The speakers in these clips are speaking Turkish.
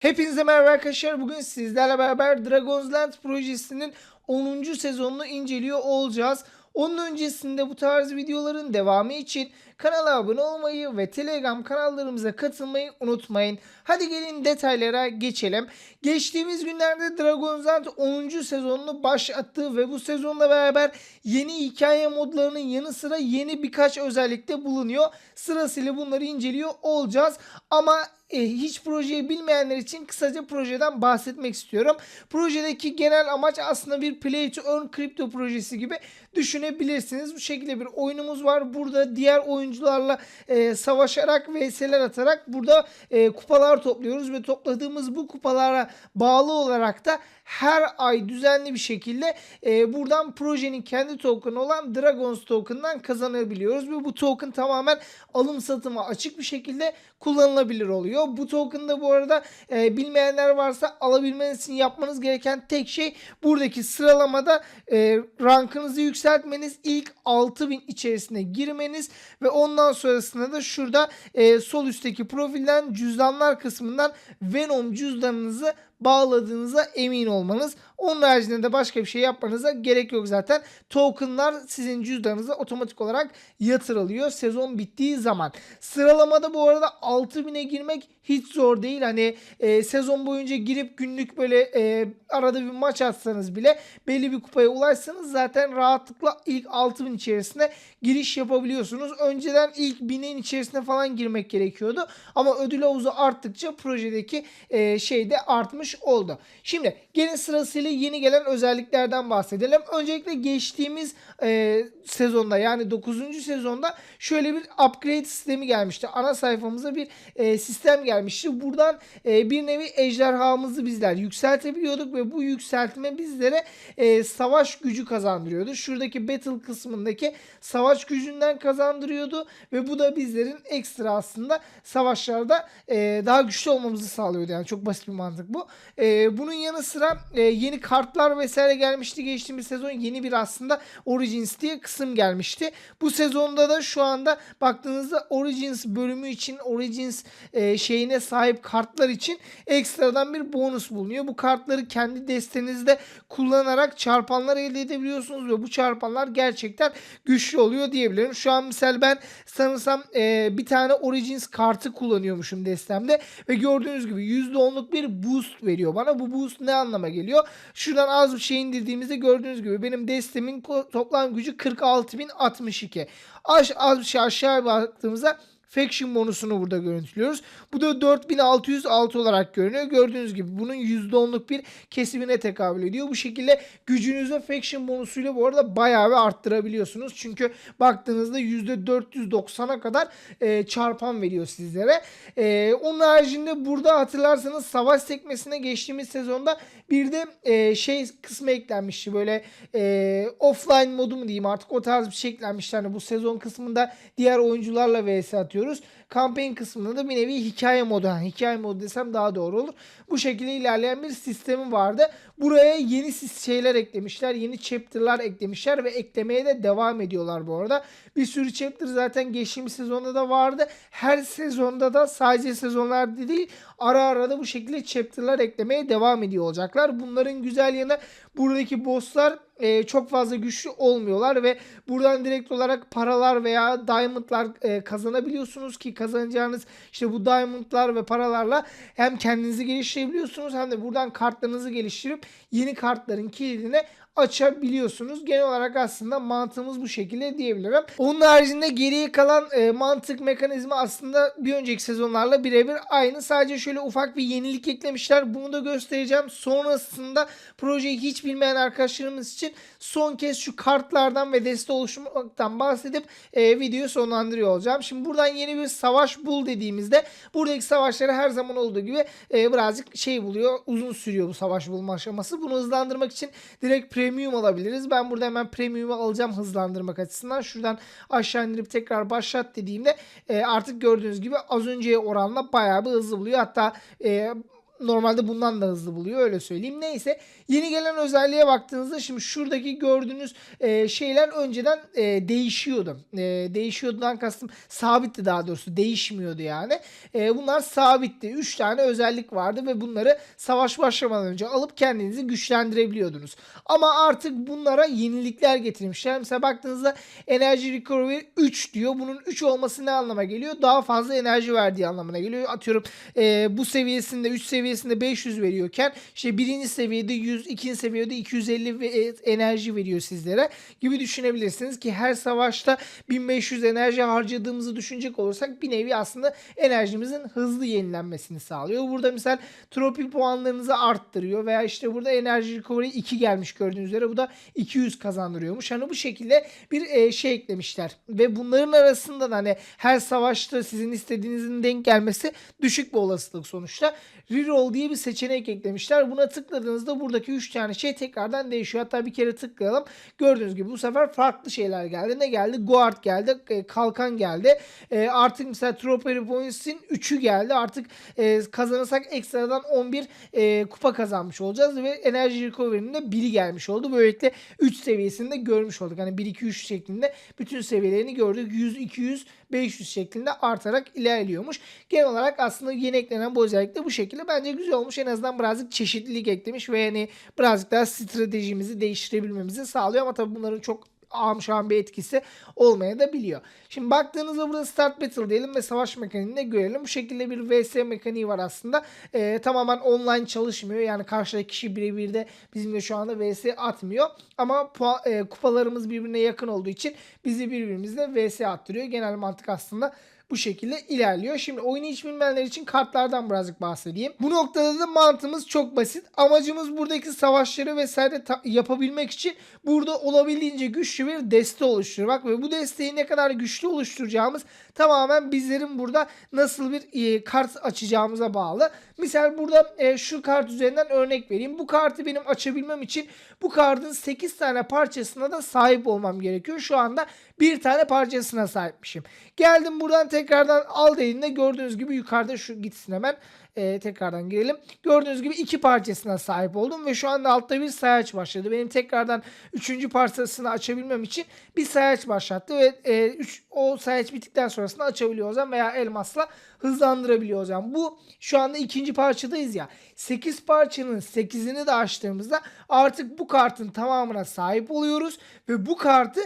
Hepinize merhaba arkadaşlar. Bugün sizlerle beraber Dragon's Land projesinin 10. sezonunu inceliyor olacağız. Onun öncesinde bu tarz videoların devamı için kanala abone olmayı ve Telegram kanallarımıza katılmayı unutmayın. Hadi gelin detaylara geçelim. Geçtiğimiz günlerde Dragon's Land 10. sezonunu başlattı ve bu sezonla beraber yeni hikaye modlarının yanı sıra yeni birkaç özellik de bulunuyor. Sırasıyla bunları inceliyor olacağız. Ama e, hiç projeyi bilmeyenler için kısaca projeden bahsetmek istiyorum. Projedeki genel amaç aslında bir play to earn kripto projesi gibi düşünebilirsiniz. Bu şekilde bir oyunumuz var. Burada diğer oyuncularla e, savaşarak vs'ler atarak burada e, kupalar topluyoruz ve topladığımız bu kupalara bağlı olarak da her ay düzenli bir şekilde e, buradan projenin kendi token'ı olan Dragons token'dan kazanabiliyoruz ve bu token tamamen alım satıma açık bir şekilde kullanılabilir oluyor. Bu token'da bu arada e, bilmeyenler varsa alabilmeniz için yapmanız gereken tek şey buradaki sıralamada e, rankınızı yükseltmeniz, ilk 6000 içerisine girmeniz ve ondan sonrasında da şurada e, sol üstteki profilden cüzdanlar kısmından Venom cüzdanınızı bağladığınıza emin olmanız. Onun haricinde de başka bir şey yapmanıza gerek yok zaten. Tokenlar sizin cüzdanınıza otomatik olarak yatırılıyor sezon bittiği zaman. Sıralamada bu arada 6000'e girmek hiç zor değil. Hani e, sezon boyunca girip günlük böyle e, arada bir maç atsanız bile belli bir kupaya ulaşsanız zaten rahatlıkla ilk 6000 içerisine giriş yapabiliyorsunuz. Önceden ilk 1000'in içerisine falan girmek gerekiyordu. Ama ödül havuzu arttıkça projedeki e, şey de artmış oldu. Şimdi gelin sırasıyla yeni gelen özelliklerden bahsedelim. Öncelikle geçtiğimiz e, sezonda yani 9. sezonda şöyle bir upgrade sistemi gelmişti. Ana sayfamıza bir e, sistem gelmişti. Buradan e, bir nevi ejderhamızı bizler yükseltebiliyorduk ve bu yükseltme bizlere e, savaş gücü kazandırıyordu. Şuradaki battle kısmındaki savaş gücünden kazandırıyordu ve bu da bizlerin ekstra aslında savaşlarda e, daha güçlü olmamızı sağlıyordu. Yani çok basit bir mantık bu. E, bunun yanı sıra e, yeni kartlar vesaire gelmişti geçtiğimiz sezon. Yeni bir aslında Origins diye kısım gelmişti. Bu sezonda da şu anda baktığınızda Origins bölümü için Origins e, şeyine sahip kartlar için ekstradan bir bonus bulunuyor. Bu kartları kendi destenizde kullanarak çarpanlar elde edebiliyorsunuz ve bu çarpanlar gerçekten güçlü oluyor diyebilirim. Şu an misal ben sanırsam e, bir tane Origins kartı kullanıyormuşum destemde ve gördüğünüz gibi %10'luk bir boost veriyor bana. Bu boost ne anlama geliyor? Şuradan az bir şey indirdiğimizde gördüğünüz gibi benim destemin toplam gücü 46.062. Aş, az bir şey aşağı baktığımızda Faction bonusunu burada görüntülüyoruz. Bu da 4606 olarak görünüyor. Gördüğünüz gibi bunun %10'luk bir kesimine tekabül ediyor. Bu şekilde gücünüzü Faction bonusuyla bu arada bayağı bir arttırabiliyorsunuz. Çünkü baktığınızda %490'a kadar e, çarpan veriyor sizlere. E, onun haricinde burada hatırlarsanız savaş sekmesine geçtiğimiz sezonda bir de e, şey kısmı eklenmişti. Böyle e, offline modu mu diyeyim artık o tarz bir şey eklenmişti. Hani bu sezon kısmında diğer oyuncularla vs atıyoruz. Campaign kısmında da bir nevi hikaye modu. Yani hikaye modu desem daha doğru olur. Bu şekilde ilerleyen bir sistemi vardı. Buraya yeni şeyler eklemişler. Yeni chapter'lar eklemişler ve eklemeye de devam ediyorlar bu arada. Bir sürü chapter zaten geçtiğimiz sezonda da vardı. Her sezonda da sadece sezonlarda değil ara ara da bu şekilde chapter'lar eklemeye devam ediyor olacaklar. Bunların güzel yanı buradaki bosslar e, çok fazla güçlü olmuyorlar ve buradan direkt olarak paralar veya diamondlar e, kazanabiliyorsunuz ki kazanacağınız işte bu diamondlar ve paralarla hem kendinizi geliştirebiliyorsunuz hem de buradan kartlarınızı geliştirip yeni kartların kilidini açabiliyorsunuz. Genel olarak aslında mantığımız bu şekilde diyebilirim. Onun haricinde geriye kalan e, mantık mekanizma aslında bir önceki sezonlarla birebir aynı. Sadece şöyle ufak bir yenilik eklemişler. Bunu da göstereceğim. Sonrasında projeyi hiç bilmeyen arkadaşlarımız için son kez şu kartlardan ve deste oluşturmaktan bahsedip e, videoyu sonlandırıyor olacağım. Şimdi buradan yeni bir savaş bul dediğimizde buradaki savaşları her zaman olduğu gibi e, birazcık şey buluyor. Uzun sürüyor bu savaş bulma aşaması. Bunu hızlandırmak için direkt premium alabiliriz. Ben burada hemen premium'u alacağım hızlandırmak açısından. Şuradan aşağı indirip tekrar başlat dediğimde e, artık gördüğünüz gibi az önceye oranla bayağı bir hızlı buluyor. Hatta e, normalde bundan da hızlı buluyor öyle söyleyeyim. Neyse yeni gelen özelliğe baktığınızda şimdi şuradaki gördüğünüz e, şeyler önceden e, değişiyordu. E, değişiyordudan kastım sabitti daha doğrusu değişmiyordu yani. E, bunlar sabitti. 3 tane özellik vardı ve bunları savaş başlamadan önce alıp kendinizi güçlendirebiliyordunuz. Ama artık bunlara yenilikler getirmişler. Mesela baktığınızda Energy Recovery 3 diyor. Bunun 3 olması ne anlama geliyor? Daha fazla enerji verdiği anlamına geliyor. Atıyorum e, bu seviyesinde 3 seviyesinde 500 veriyorken işte birinci seviyede 100, ikinci seviyede 250 ve e, enerji veriyor sizlere gibi düşünebilirsiniz ki her savaşta 1500 enerji harcadığımızı düşünecek olursak bir nevi aslında enerjimizin hızlı yenilenmesini sağlıyor. Burada misal tropi puanlarınızı arttırıyor veya işte burada enerji recovery 2 gelmiş gördüğünüz üzere bu da 200 kazandırıyormuş. Hani bu şekilde bir e, şey eklemişler ve bunların arasında da hani her savaşta sizin istediğinizin denk gelmesi düşük bir olasılık sonuçta. Reroll diye bir seçenek eklemişler. Buna tıkladığınızda buradaki 3 tane şey tekrardan değişiyor. Hatta bir kere tıklayalım. Gördüğünüz gibi bu sefer farklı şeyler geldi. Ne geldi? Guard geldi. e, Kalkan geldi. E, artık mesela Trophy Points'in 3'ü geldi. Artık e, kazanırsak ekstradan 11 e, kupa kazanmış olacağız ve Enerji Recovery'nin de 1'i gelmiş oldu. Böylelikle 3 seviyesinde görmüş olduk. Hani 1 2 3 şeklinde bütün seviyelerini gördük. 100 200 500 şeklinde artarak ilerliyormuş. Genel olarak aslında yeni eklenen bu özellik de bu şekilde bence güzel olmuş. En azından birazcık çeşitlilik eklemiş ve yani birazcık daha stratejimizi değiştirebilmemizi sağlıyor ama tabii bunların çok amşan bir etkisi olmaya da biliyor. Şimdi baktığınızda burada start battle diyelim ve savaş mekaniğini de görelim. Bu şekilde bir vs mekaniği var aslında. Ee, tamamen online çalışmıyor. Yani karşıdaki kişi birebir de bizimle şu anda vs atmıyor. Ama puan, e, kupalarımız birbirine yakın olduğu için bizi birbirimizle vs attırıyor. Genel mantık aslında bu şekilde ilerliyor. Şimdi oyunu hiç bilmeyenler için kartlardan birazcık bahsedeyim. Bu noktada da mantığımız çok basit. Amacımız buradaki savaşları vesaire yapabilmek için burada olabildiğince güçlü bir deste oluşturmak ve bu desteği ne kadar güçlü oluşturacağımız tamamen bizlerin burada nasıl bir e, kart açacağımıza bağlı. Misal burada e, şu kart üzerinden örnek vereyim. Bu kartı benim açabilmem için bu kartın 8 tane parçasına da sahip olmam gerekiyor. Şu anda bir tane parçasına sahipmişim. Geldim buradan tekrardan al dediğinde gördüğünüz gibi yukarıda şu gitsin hemen. Ee, tekrardan girelim. Gördüğünüz gibi iki parçasına sahip oldum ve şu anda altta bir sayaç başladı. Benim tekrardan üçüncü parçasını açabilmem için bir sayaç başlattı ve e, üç, o sayaç bittikten sonrasında açabiliyor olacağım veya elmasla hızlandırabiliyor olacağım. Bu şu anda ikinci parçadayız ya. 8 parçanın 8'ini de açtığımızda artık bu kartın tamamına sahip oluyoruz ve bu kartı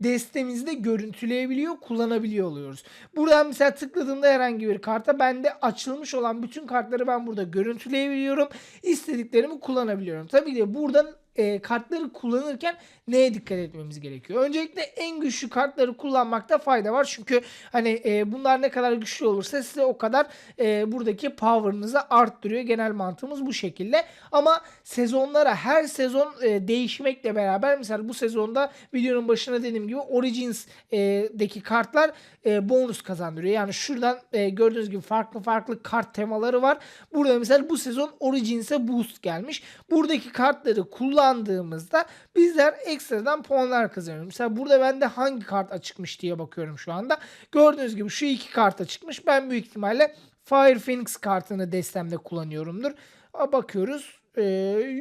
destemizde görüntüleyebiliyor, kullanabiliyor oluyoruz. Buradan mesela tıkladığımda herhangi bir karta bende açılmış olan bütün kartları ben burada görüntüleyebiliyorum. İstediklerimi kullanabiliyorum. Tabii ki buradan e, kartları kullanırken neye dikkat etmemiz gerekiyor? Öncelikle en güçlü kartları kullanmakta fayda var. Çünkü hani e, bunlar ne kadar güçlü olursa size o kadar e, buradaki power'ınızı arttırıyor. Genel mantığımız bu şekilde. Ama sezonlara her sezon e, değişmekle beraber mesela bu sezonda videonun başına dediğim gibi Origins'deki kartlar e, bonus kazandırıyor. Yani şuradan e, gördüğünüz gibi farklı farklı kart temaları var. Burada mesela bu sezon Origins'e boost gelmiş. Buradaki kartları kullandığımızda bizler ekstradan puanlar kazanıyoruz. Mesela burada bende hangi kart açıkmış diye bakıyorum şu anda. Gördüğünüz gibi şu iki kart açıkmış. Ben büyük ihtimalle Fire Phoenix kartını destemde kullanıyorumdur. Bakıyoruz. Ee,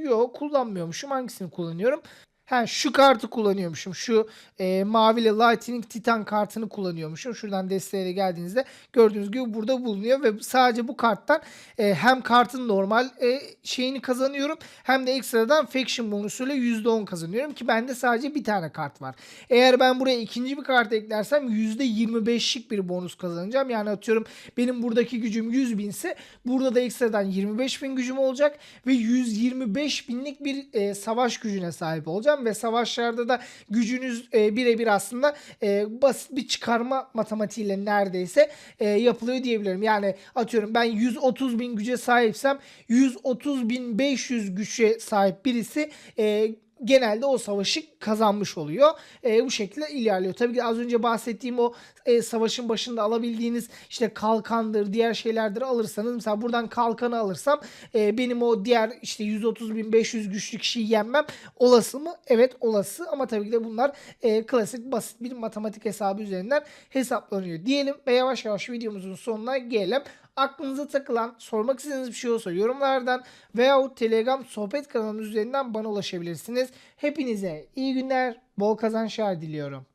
yok kullanmıyormuşum. Hangisini kullanıyorum? Ha şu kartı kullanıyormuşum. Şu e, mavili Lightning Titan kartını kullanıyormuşum. Şuradan desteğe de geldiğinizde gördüğünüz gibi burada bulunuyor ve sadece bu karttan e, hem kartın normal e, şeyini kazanıyorum hem de ekstradan faction bonusuyla %10 kazanıyorum ki bende sadece bir tane kart var. Eğer ben buraya ikinci bir kart eklersem %25'lik bir bonus kazanacağım. Yani atıyorum benim buradaki gücüm 100 binse burada da ekstradan 25 bin gücüm olacak ve 125 binlik bir e, savaş gücüne sahip olacağım ve savaşlarda da gücünüz e, birebir aslında e, basit bir çıkarma matematiğiyle neredeyse e, yapılıyor diyebilirim. Yani atıyorum ben 130 bin güce sahipsem 130 bin 500 güce sahip birisi e, genelde o savaşı kazanmış oluyor. E, bu şekilde ilerliyor. Tabii ki az önce bahsettiğim o e, savaşın başında alabildiğiniz işte kalkandır, diğer şeylerdir alırsanız mesela buradan kalkanı alırsam e, benim o diğer işte 130.500 güçlü kişiyi yenmem olası mı? Evet olası ama tabii ki de bunlar e, klasik basit bir matematik hesabı üzerinden hesaplanıyor diyelim ve yavaş yavaş videomuzun sonuna gelelim. Aklınıza takılan, sormak istediğiniz bir şey olsa yorumlardan veyahut Telegram sohbet kanalımız üzerinden bana ulaşabilirsiniz. Hepinize iyi günler, bol kazançlar diliyorum.